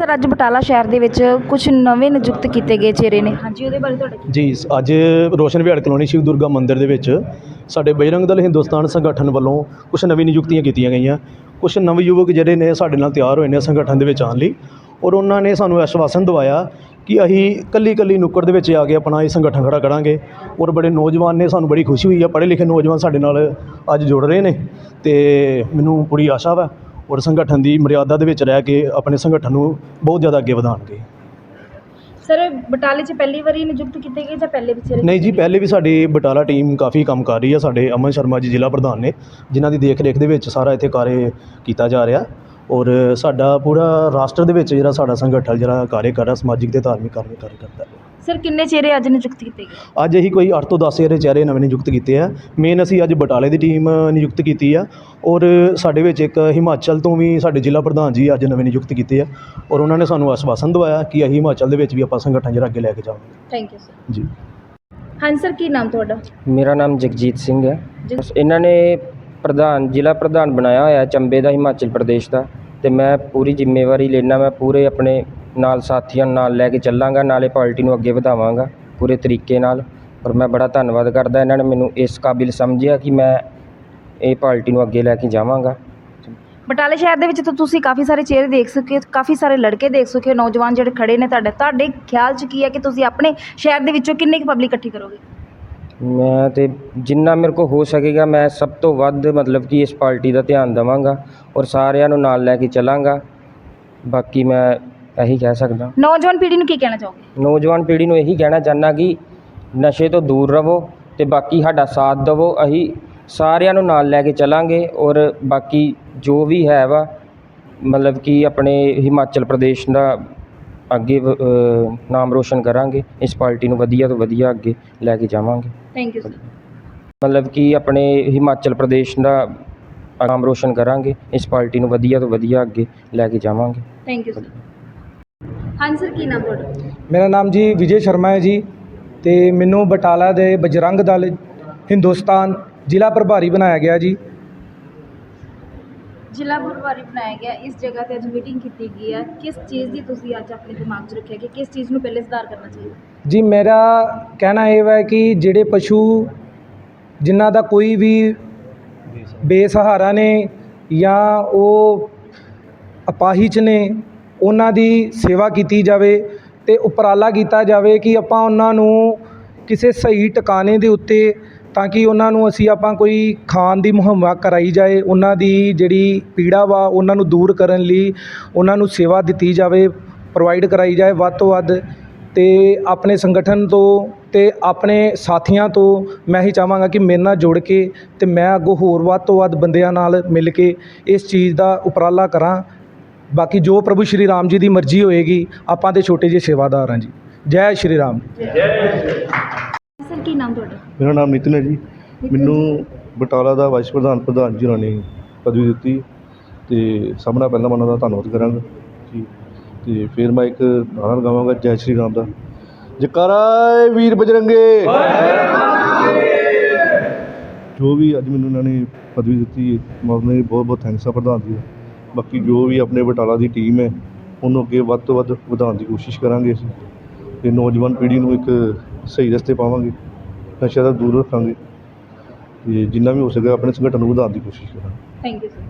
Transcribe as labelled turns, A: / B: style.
A: Sir, ਅੱਜ ਬਟਾਲਾ ਸ਼ਹਿਰ ਦੇ ਵਿੱਚ ਕੁਝ ਨਵੇਂ ਨਿਯੁਕਤ ਕੀਤੇ ਗਏ ਚਿਹਰੇ ਨੇ। ਹਾਂਜੀ, ਉਹਦੇ ਬਾਰੇ ਤੁਹਾਡਾ ਕੀ
B: ਜੀ ਅੱਜ ਰੋਸ਼ਨ ਵਿਹਾਰ ਕਲੋਨੀ ਸ਼ਿਵ ਦੁਰਗਾ ਮੰਦਿਰ ਦੇ ਵਿੱਚ ਸਾਡੇ ਬਜਰੰਗ ਦਲ ਹਿੰਦੁਸਤਾਨ ਸੰਗਠਨ ਵੱਲੋਂ ਕੁਝ ਨਵੀਂ ਨਿਯੁਕਤੀਆਂ ਕੀਤੀਆਂ ਗਈਆਂ। ਕੁਝ ਨਵੇਂ ਯੁਵਕ ਜਿਹੜੇ ਨੇ ਸਾਡੇ ਨਾਲ ਤਿਆਰ ਹੋਏ ਨੇ ਸੰਗਠਨ ਦੇ ਵਿੱਚ ਆਉਣ ਲਈ ਔਰ ਉਹਨਾਂ ਨੇ ਸਾਨੂੰ ਆਸ਼ਵਾਸਨ ਦਵਾਇਆ ਕਿ ਅਸੀਂ ਕੱਲੀ ਕੱਲੀ ਨੁੱਕੜ ਦੇ ਵਿੱਚ ਆ ਕੇ ਆਪਣਾ ਇਹ ਸੰਗਠਨ ਖੜਾ ਕਰਾਂਗੇ ਔਰ ਬੜੇ ਨੌਜਵਾਨ ਨੇ, ਸਾਨੂੰ ਬੜੀ ਖੁਸ਼ੀ ਹੋਈ ਹੈ ਪੜ੍ਹੇ ਲਿਖੇ ਨੌਜਵਾਨ ਸਾਡੇ ਨਾਲ ਅੱਜ ਜੁੜ ਰਹੇ ਨੇ ਤੇ ਮੈਨੂੰ ਪੂਰੀ ਆਸ਼ਾ ਵਾ ਔਰ ਸੰਗਠਨ ਦੀ ਮਰਿਆਦਾ ਦੇ ਵਿੱਚ ਰਹਿ ਕੇ ਆਪਣੇ ਸੰਗਠਨ ਨੂੰ ਬਹੁਤ ਜ਼ਿਆਦਾ ਅੱਗੇ ਵਧਾਉਣਗੇ।
A: ਸਰ ਬਟਾਲੇ 'ਚ ਪਹਿਲੀ ਵਾਰੀ ਨਿਯੁਕਤ ਕੀਤੇ ਗਏ ਜਾਂ ਪਹਿਲੇ ਵੀ ਚਿਹਰੇ
B: ਨਹੀਂ ਜੀ ਪਹਿਲੇ ਵੀ ਸਾਡੀ ਬਟਾਲਾ ਟੀਮ ਕਾਫੀ ਕੰਮ ਕਰ ਰਹੀ ਹੈ ਸਾਡੇ ਅਮਨ ਸ਼ਰਮਾ ਜੀ ਜ਼ਿਲ੍ਹਾ ਪ੍ਰਧਾਨ ਨੇ ਜਿਨ੍ਹਾਂ ਦੀ ਦੇਖ ਰੇਖ ਦੇ ਵਿੱਚ ਸਾਰਾ ਇੱਥੇ ਕਾਰਜ ਕੀਤਾ ਜਾ ਰਿਹਾ। ਔਰ ਸਾਡਾ ਪੂਰਾ ਰਾਸ਼ਟਰ ਦੇ ਵਿੱਚ ਜਿਹੜਾ ਸਾਡਾ ਸੰਗਠਨ ਜਿਹੜਾ ਕਾਰਜ ਕਰ ਰਿਹਾ ਸਮਾਜਿਕ ਤੇ ਧਾਰਮਿਕ ਕਾਰਜ ਕਾਰਜ ਕਰਦਾ। ਹੈ
A: ਸਰ ਕਿੰਨੇ ਚਿਹਰੇ ਅੱਜ ਨਿਯੁਕਤ ਕੀਤੇ ਗਏ?
B: ਅੱਜ ਅਸੀਂ ਕੋਈ 8 ਤੋਂ 10 ਜਿਹੜੇ ਚਿਹਰੇ ਨਵੇਂ ਨਿਯੁਕਤ ਕੀਤੇ ਆ। ਮੇਨ ਅਸੀਂ ਅੱਜ ਬਟਾਲੇ ਦੀ ਟੀਮ ਨਿਯੁਕਤ ਕੀਤੀ ਆ। ਔਰ ਸਾਡੇ ਵਿੱਚ ਇੱਕ ਹਿਮਾਚਲ ਤੋਂ ਵੀ ਸਾਡੇ ਜ਼ਿਲ੍ਹਾ ਪ੍ਰਧਾਨ ਜੀ ਅੱਜ ਨਵੇਂ ਨਿਯੁਕਤ ਕੀਤੇ ਆ। ਔਰ ਉਹਨਾਂ ਨੇ ਸਾਨੂੰ ਆਸ਼ਵਾਸਨ ਦਵਾਇਆ ਕਿ ਅਸੀਂ ਹਿਮਾਚਲ ਦੇ ਵਿੱਚ ਵੀ ਆਪਾਂ ਸੰਗਠਨ ਜਿਹੜਾ ਅੱਗੇ ਲੈ ਕੇ ਜਾਵਾਂਗੇ।
A: ਥੈਂਕ ਯੂ ਸਰ
B: ਜੀ।
A: ਹਾਂਜੀ ਸਰ ਕੀ ਨਾਮ ਤੁਹਾਡਾ?
C: ਮੇਰਾ ਨਾਮ ਜਗਜੀਤ ਸਿੰਘ ਹੈ। ਇਹਨਾਂ ਨੇ ਪ੍ਰਧਾਨ ਜ਼ਿਲ੍ਹਾ ਪ੍ਰਧਾਨ ਬਣਾਇਆ ਹੋਇਆ ਚੰਬੇ ਦਾ ਹਿਮਾਚਲ ਪ੍ਰਦੇਸ਼ ਦਾ। ਤੇ ਮੈਂ ਪੂਰੀ ਜ਼ਿੰਮੇਵਾਰੀ ਲੈਣਾ ਮੈਂ ਪੂਰੇ ਆਪਣੇ ਨਾਲ ਸਾਥੀਆਂ ਨੂੰ ਨਾਲ ਲੈ ਕੇ ਚੱਲਾਂਗਾ ਨਾਲੇ ਪਾਰਟੀ ਨੂੰ ਅੱਗੇ ਵਧਾਵਾਂਗਾ ਪੂਰੇ ਤਰੀਕੇ ਨਾਲ। ਔਰ ਮੈਂ ਬੜਾ ਧੰਨਵਾਦ ਕਰਦਾ ਇਹਨਾਂ ਨੇ ਮੈਨੂੰ ਇਸ ਕਾਬਿਲ ਸਮਝਿਆ ਕਿ ਮੈਂ ਇਹ ਪਾਰਟੀ ਨੂੰ ਅੱਗੇ ਲੈ ਕੇ ਜਾਵਾਂਗਾ।
A: ਬਟਾਲੇ ਸ਼ਹਿਰ ਦੇ ਵਿੱਚ ਤਾਂ ਤੁਸੀਂ ਕਾਫੀ ਸਾਰੇ ਚਿਹਰੇ ਦੇਖ ਸਕੇ ਹੋ ਕਾਫੀ ਸਾਰੇ ਲੜਕੇ ਦੇਖ ਸਕੇ ਹੋ ਨੌਜਵਾਨ ਜਿਹੜੇ ਖੜੇ ਨੇ ਤੁਹਾਡੇ। ਤੁਹਾਡੇ ਖਿਆਲ 'ਚ ਕੀ ਹੈ ਕਿ ਤੁਸੀਂ ਆਪਣੇ ਸ਼ਹਿਰ ਦੇ ਵਿੱਚੋਂ ਕਿੰਨੀ ਕੁ ਪਬਲਿਕ ਇਕੱਠੀ ਕਰੋਗੇ?
C: ਮੈਂ ਤੇ ਜਿੰਨਾ ਮੇਰੇ ਕੋ ਹੋ ਸਕੇਗਾ ਮੈਂ ਸਭ ਤੋਂ ਵੱਧ ਮਤਲਬ ਕਿ ਇਸ ਪਾਰਟੀ ਦਾ ਧਿਆਨ ਦੇਵਾਂਗਾ ਔਰ ਸਾਰਿਆਂ ਨੂੰ ਨਾਲ ਲੈ ਕੇ ਚੱਲਾਂਗਾ। ਬਾਕੀ ਮੈਂ ਇਹੀ ਕਹਿ ਸਕਦਾ।
A: ਨੌਜਵਾਨ ਪੀੜ੍ਹੀ ਨੂੰ ਕੀ ਕਹਿਣਾ ਚਾਹੋਗੇ?
C: ਨੌਜਵਾਨ ਪੀੜ੍ਹੀ ਨੂੰ ਇਹੀ ਕਹਿਣਾ ਚਾਹੁੰਦਾ ਕਿ ਨਸ਼ੇ ਤੋਂ ਦੂਰ ਰਹੋ ਤੇ ਬਾਕੀ ਸਾਡਾ ਸਾਥ ਦੇਵੋ। ਅਸੀਂ ਸਾਰਿਆਂ ਨੂੰ ਨਾਲ ਲੈ ਕੇ ਚੱਲਾਂਗੇ ਔਰ ਬਾਕੀ ਜੋ ਵੀ ਹੈ ਵਾ ਮਤਲਬ ਕਿ ਆਪਣੇ ਹਿਮਾਚਲ ਪ੍ਰਦੇਸ਼ ਦਾ ਅੱਗੇ ਵ- ਅ, ਨਾਮ ਰੋਸ਼ਨ ਕਰਾਂਗੇ। ਇਸ ਪਾਰਟੀ ਨੂੰ ਵਧੀਆ ਤੋਂ ਵਧੀਆ ਅੱਗੇ ਲੈ ਕੇ ਜਾਵਾਂਗੇ।
A: ਥੈਂਕ ਯੂ ਸਰ
C: ਮਤਲਬ ਕਿ ਆਪਣੇ ਹਿਮਾਚਲ ਪ੍ਰਦੇਸ਼ ਦਾ ਨਾਮ ਰੋਸ਼ਨ ਕਰਾਂਗੇ। ਇਸ ਪਾਰਟੀ ਨੂੰ ਵਧੀਆ ਤੋਂ ਵਧੀਆ ਅੱਗੇ ਲੈ ਕੇ ਜਾਵਾਂਗੇ।
A: ਥੈਂਕ ਯੂ ਸਰ ਹਾਂਜੀ ਸਰ ਕੀ ਨਾਮ ਤੁਹਾਡਾ?
D: ਮੇਰਾ ਨਾਮ ਜੀ ਵਿਜੇ ਸ਼ਰਮਾ ਹੈ ਜੀ ਤੇ ਮੈਨੂੰ ਬਟਾਲਾ ਦੇ ਬਜਰੰਗ ਦਲ ਹਿੰਦੁਸਤਾਨ ਜ਼ਿਲ੍ਹਾ ਪ੍ਰਭਾਰੀ ਬਣਾਇਆ ਗਿਆ ਜੀ।
A: ਜ਼ਿਲ੍ਹਾ ਪ੍ਰਭਾਰੀ ਬਣਾਇਆ ਗਿਆ ਇਸ ਜਗ੍ਹਾ ਤੇ ਅੱਜ ਮੀਟਿੰਗ ਕੀਤੀ ਗਈ ਹੈ। ਕਿਸ ਚੀਜ਼ ਦੀ ਤੁਸੀਂ ਅੱਜ ਆਪਣੇ ਦਿਮਾਗ 'ਚ ਰੱਖਿਆ ਕਿ ਕਿਸ ਚੀਜ਼ ਨੂੰ ਪਹਿਲੇ ਸੁਧਾਰ ਕਰਨਾ ਚਾਹੀਦਾ?
D: ਜੀ ਮੇਰਾ ਕਹਿਣਾ ਇਹ ਹੈ ਕਿ ਜਿਹੜੇ ਪਸ਼ੂ ਜਿਨ੍ਹਾਂ ਦਾ ਕੋਈ ਵੀ ਬੇਸਹਾਰਾ ਨੇ ਜਾਂ ਉਹ ਅਪਾਹਿਜ ਨੇ ਉਹਨਾਂ ਦੀ ਸੇਵਾ ਕੀਤੀ ਜਾਵੇ ਅਤੇ ਉਪਰਾਲਾ ਕੀਤਾ ਜਾਵੇ ਕਿ ਆਪਾਂ ਉਹਨਾਂ ਨੂੰ ਕਿਸੇ ਸਹੀ ਟਿਕਾਣੇ ਦੇ ਉੱਤੇ ਤਾਂ ਕਿ ਉਹਨਾਂ ਨੂੰ ਅਸੀਂ ਆਪਾਂ ਕੋਈ ਖਾਣ ਦੀ ਮੁਹਿੰਮ ਕਰਾਈ ਜਾਏ, ਉਹਨਾਂ ਦੀ ਜਿਹੜੀ ਪੀੜਾ ਵਾ ਉਹਨਾਂ ਨੂੰ ਦੂਰ ਕਰਨ ਲਈ ਉਹਨਾਂ ਨੂੰ ਸੇਵਾ ਦਿੱਤੀ ਜਾਵੇ ਪ੍ਰੋਵਾਈਡ ਕਰਵਾਈ ਜਾਏ ਵੱਧ ਤੋਂ ਵੱਧ ਅਤੇ ਆਪਣੇ ਸੰਗਠਨ ਤੋਂ ਅਤੇ ਆਪਣੇ ਸਾਥੀਆਂ ਤੋਂ ਮੈਂ ਹੀ ਚਾਹਾਂਗਾ ਕਿ ਮੇਰੇ ਨਾਲ ਜੁੜ ਕੇ ਅਤੇ ਮੈਂ ਅੱਗੋਂ ਹੋਰ ਵੱਧ ਤੋਂ ਵੱਧ ਬੰਦਿਆਂ ਨਾਲ ਮਿਲ ਕੇ ਇਸ ਚੀਜ਼ ਦਾ ਉਪਰਾਲਾ ਕਰਾਂ ਬਾਕੀ ਜੋ ਪ੍ਰਭੂ ਸ਼੍ਰੀ ਰਾਮ ਜੀ ਦੀ ਮਰਜ਼ੀ ਹੋਏਗੀ ਆਪਾਂ ਤੇ ਛੋਟੇ ਜਿਹੇ ਸੇਵਾਦਾਰ ਹਾਂ ਜੀ। ਜੈ ਸ਼੍ਰੀ ਰਾਮ।
A: ਸਰ ਕੀ ਨਾਮ ਤੁਹਾਡਾ?
E: ਮੇਰਾ ਨਾਮ ਨਿਤਿਨ ਹੈ ਜੀ। ਮੈਨੂੰ ਬਟਾਲਾ ਦਾ ਵਾਈਸ ਪ੍ਰਧਾਨ ਪ੍ਰਧਾਨ ਜੀ ਹੋਰਾਂ ਨੇ ਪਦਵੀ ਦਿੱਤੀ ਤੇ ਸਭ ਨਾਲ ਪਹਿਲਾਂ ਮੈਂ ਉਹਨਾਂ ਦਾ ਧੰਨਵਾਦ ਕਰਾਂਗਾ। ਜੀ। ਤੇ ਫਿਰ ਮੈਂ ਇੱਕ ਨਾਰਾ ਲਗਾਵਾਂਗਾ ਜੈ ਸ਼੍ਰੀ ਰਾਮ ਦਾ। ਜਕਾਰਾ ਵੀਰ ਬਜਰੰਗੇ। ਜੋ ਵੀ ਅੱਜ ਮੈਨੂੰ ਇਹਨਾਂ ਨੇ ਪਦਵੀ ਦਿੱਤੀ ਮੈਂ ਉਹਨਾਂ ਦੀ ਬਹੁਤ ਬਹੁਤ ਥੈਂਕਸ ਆ ਪ੍ਰਧਾਨ ਜੀ ਦਾ। ਬਾਕੀ ਜੋ ਵੀ ਆਪਣੇ ਬਟਾਲਾ ਦੀ ਟੀਮ ਹੈ ਉਹਨੂੰ ਅੱਗੇ ਵੱਧ ਤੋਂ ਵੱਧ ਵਧਾਉਣ ਦੀ ਕੋਸ਼ਿਸ਼ ਕਰਾਂਗੇ ਅਸੀਂ ਅਤੇ ਨੌਜਵਾਨ ਪੀੜ੍ਹੀ ਨੂੰ ਇੱਕ ਸਹੀ ਰਸਤੇ ਪਾਵਾਂਗੇ ਨਸ਼ਿਆਂ ਤੋਂ ਦੂਰ ਰੱਖਾਂਗੇ ਅਤੇ ਜਿੰਨਾ ਵੀ ਹੋ ਸਕੇ ਆਪਣੇ ਸੰਗਠਨ ਨੂੰ ਵਧਾਉਣ ਦੀ ਕੋਸ਼ਿਸ਼ ਕਰਾਂਗੇ।
A: Thank you sir